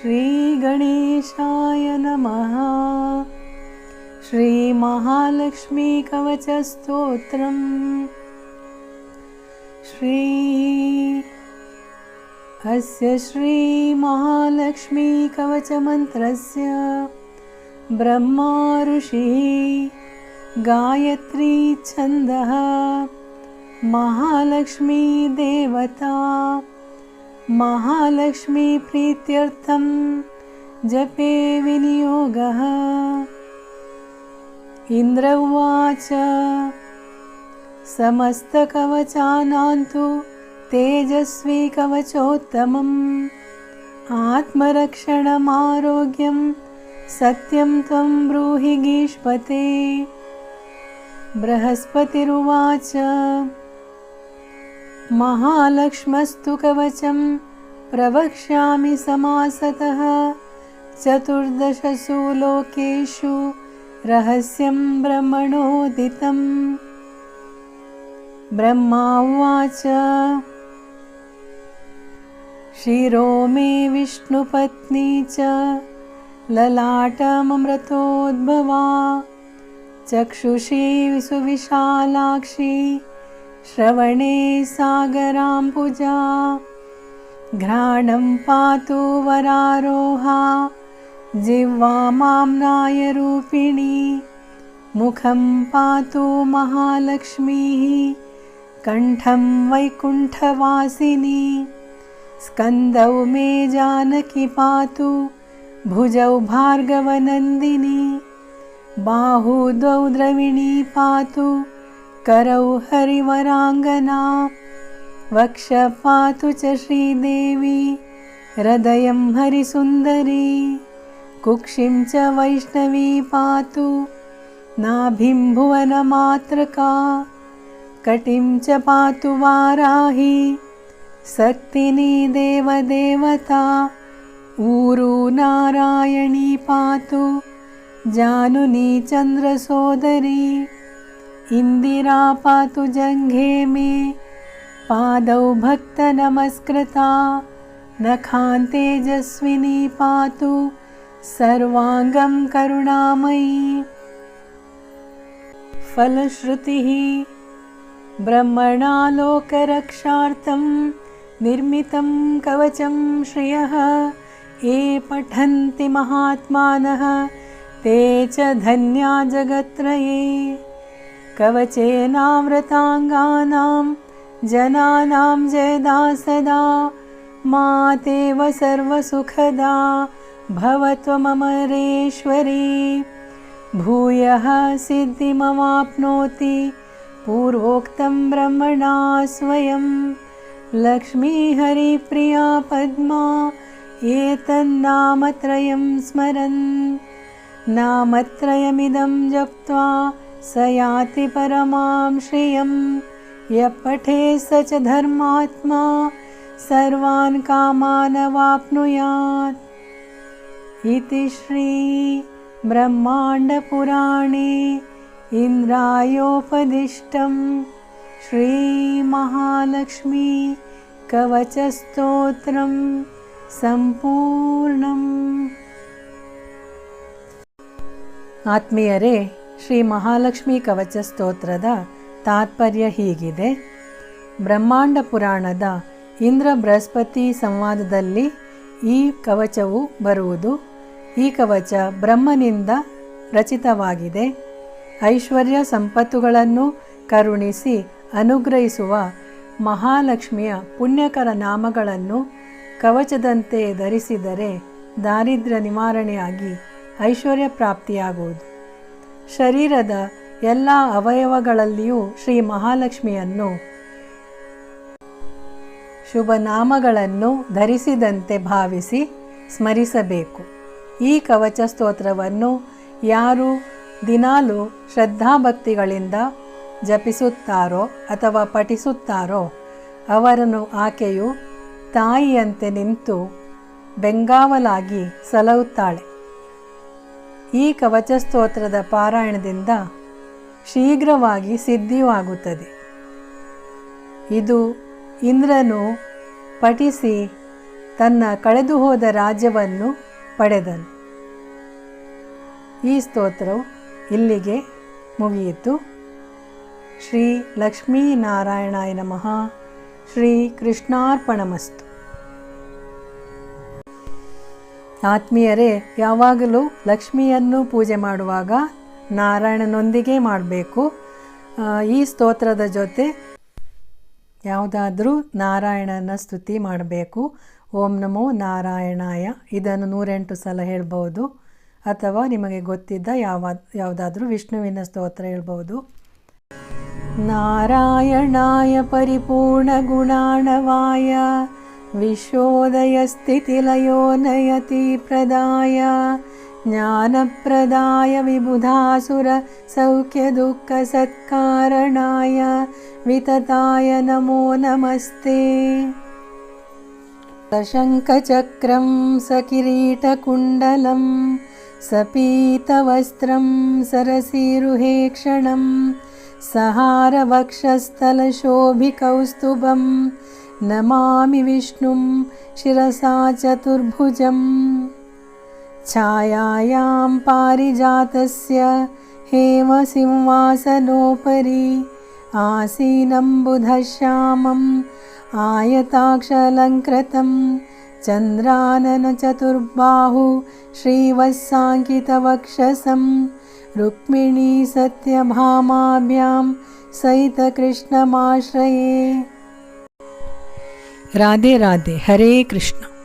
श्रीगणेशाय नमः। श्रीमहालक्ष्मीकवचस्तोत्रम्। श्री अस्य श्रीमहालक्ष्मीकवचमन्त्रस्य ब्रह्मा ऋषिः गायत्री छन्दः। महालक्ष्मीदेवता महालक्ष्मीप्रीत्यर्थं जपे विनियोगः। इन्द्र उवाच समस्तकवचानां तु तेजस्वी कवचोत्तमम् आत्मरक्षणमारोग्यं सत्यं त्वं ब्रूहि गीष्पते। बृहस्पतिरुवाच महालक्ष्मस्तु कवचं प्रवक्ष्यामि समासतः। चतुर्दशसु लोकेषु रहस्यं ब्रह्मणोदितम् ब्रह्मा उवाच। शिरो मे विष्णुपत्नी च ललाटममृतोद्भवा। चक्षुषी सुविशालाक्षी श्रवणे सागराम्बुजा घ्राणं पातु वरारोहा जिह्वा माम्नायरूपिणी मुखं पातु महालक्ष्मीः कण्ठं वैकुण्ठवासिनी स्कन्दौ मे जानकी पातु भुजौ भार्गवनन्दिनी बाहु द्वौ द्रविणी पातु करौ हरिवराङ्गना वक्ष पातु च श्रीदेवी हृदयं हरिसुन्दरी कुक्षिं च वैष्णवी पातु नाभिं भुवनमात्रका कटिं च पातु वाराही सक्तिनी देवदेवता ऊरू नारायणी पातु जानुनी चन्द्रसोदरी इन्दिरा पातु जङ्घे मे पादौ भक्तनमस्कृता नखान्तेजस्विनी पातु सर्वाङ्गं करुणामयी। फलश्रुतिः ब्रह्मणा लोकरक्षार्थं निर्मितं कवचं श्रियः ये पठन्ति महात्मानः ते च धन्या जगत्त्रये कवचेनावृताङ्गानां जनानां जयदा सदा मातेव सर्वसुखदा भवत्वममरेश्वरी। भूयः सिद्धिमवाप्नोति पूर्वोक्तं ब्रह्मणा स्वयं। लक्ष्मीहरिप्रिया पद्मा एतन्नामत्रयं स्मरन्। नामत्रयमिदं जप्त्वा स याति परमां श्रियं यः पठे स च धर्मात्मा सर्वान् कामानवाप्नुयात् इति श्रीब्रह्माण्डपुराणे इन्द्रायोपदिष्टं श्रीमहालक्ष्मी कवचस्तोत्रं सम्पूर्णम् ಆತ್ಮೀಯರೇ ಶ್ರೀ ಮಹಾಲಕ್ಷ್ಮಿ ಕವಚ ಸ್ತೋತ್ರದ ತಾತ್ಪರ್ಯ ಹೀಗಿದೆ. ಬ್ರಹ್ಮಾಂಡ ಪುರಾಣದ ಇಂದ್ರ ಬೃಹಸ್ಪತಿ ಸಂವಾದದಲ್ಲಿ ಈ ಕವಚವು ಬರುವುದು. ಈ ಕವಚ ಬ್ರಹ್ಮನಿಂದ ರಚಿತವಾಗಿದೆ. ಐಶ್ವರ್ಯ ಸಂಪತ್ತುಗಳನ್ನು ಕರುಣಿಸಿ ಅನುಗ್ರಹಿಸುವ ಮಹಾಲಕ್ಷ್ಮಿಯ ಪುಣ್ಯಕರ ನಾಮಗಳನ್ನು ಕವಚದಂತೆ ಧರಿಸಿದರೆ ದಾರಿದ್ರ್ಯ ನಿವಾರಣೆಯಾಗಿ ಐಶ್ವರ್ಯ ಪ್ರಾಪ್ತಿಯಾಗುವುದು. ಶರೀರದ ಎಲ್ಲ ಅವಯವಗಳಲ್ಲಿಯೂ ಶ್ರೀ ಮಹಾಲಕ್ಷ್ಮಿಯನ್ನು ಶುಭನಾಮಗಳನ್ನು ಧರಿಸಿದಂತೆ ಭಾವಿಸಿ ಸ್ಮರಿಸಬೇಕು. ಈ ಕವಚ ಸ್ತೋತ್ರವನ್ನು ಯಾರು ದಿನಾಲೂ ಶ್ರದ್ಧಾಭಕ್ತಿಗಳಿಂದ ಜಪಿಸುತ್ತಾರೋ ಅಥವಾ ಪಠಿಸುತ್ತಾರೋ ಅವರನ್ನು ಆಕೆಯು ತಾಯಿಯಂತೆ ನಿಂತು ಬೆಂಗಾವಲಾಗಿ ಸಲಹುತ್ತಾಳೆ. ಈ ಕವಚ ಸ್ತೋತ್ರದ ಪಾರಾಯಣದಿಂದ ಶೀಘ್ರವಾಗಿ ಸಿದ್ಧಿಯೂ ಆಗುತ್ತದೆ. ಇದು ಇಂದ್ರನು ಪಠಿಸಿ ತನ್ನ ಕಳೆದುಹೋದ ರಾಜ್ಯವನ್ನು ಪಡೆದನು. ಈ ಸ್ತೋತ್ರವು ಇಲ್ಲಿಗೆ ಮುಗಿಯಿತು. ಶ್ರೀ ಲಕ್ಷ್ಮೀನಾರಾಯಣಾಯ ನಮಃ. ಶ್ರೀ ಕೃಷ್ಣಾರ್ಪಣಮಸ್ತು. ಆತ್ಮೀಯರೇ, ಯಾವಾಗಲೂ ಲಕ್ಷ್ಮಿಯನ್ನು ಪೂಜೆ ಮಾಡುವಾಗ ನಾರಾಯಣನೊಂದಿಗೆ ಮಾಡಬೇಕು. ಈ ಸ್ತೋತ್ರದ ಜೊತೆ ಯಾವುದಾದ್ರೂ ನಾರಾಯಣನ ಸ್ತುತಿ ಮಾಡಬೇಕು. ಓಂ ನಮೋ ನಾರಾಯಣಾಯ. ಇದನ್ನು ನೂರೆಂಟು ಸಲ ಹೇಳ್ಬೋದು ಅಥವಾ ನಿಮಗೆ ಗೊತ್ತಿದ್ದ ಯಾವ, ಯಾವುದಾದ್ರೂ ವಿಷ್ಣುವಿನ ಸ್ತೋತ್ರ ಹೇಳ್ಬೋದು ನಾರಾಯಣಾಯ ಪರಿಪೂರ್ಣಗುಣಾಣವಾಯ विश्वोदयस्थितिलयो नयति प्रदाय ज्ञानप्रदाय विबुधासुरसौख्यदुःखसत्कारणाय वितताय नमो नमस्ते। सशङ्खचक्रं सकिरीटकुण्डलं सपीतवस्त्रं सरसीरुहेक्षणं सहारवक्षस्थलशोभिकौस्तुभम् नमामि विष्णुं शिरसा चतुर्भुजं। छायायां पारिजातस्य हेमसिंहासनोपरि आसीनं बुधश्यामम् आयताक्षलङ्कृतं चन्द्राननचतुर्बाहु श्रीवत्साङ्कितवक्षसं रुक्मिणी सत्यभामाभ्यां सहितकृष्णमाश्रये राधे राधे हरे कृष्ण।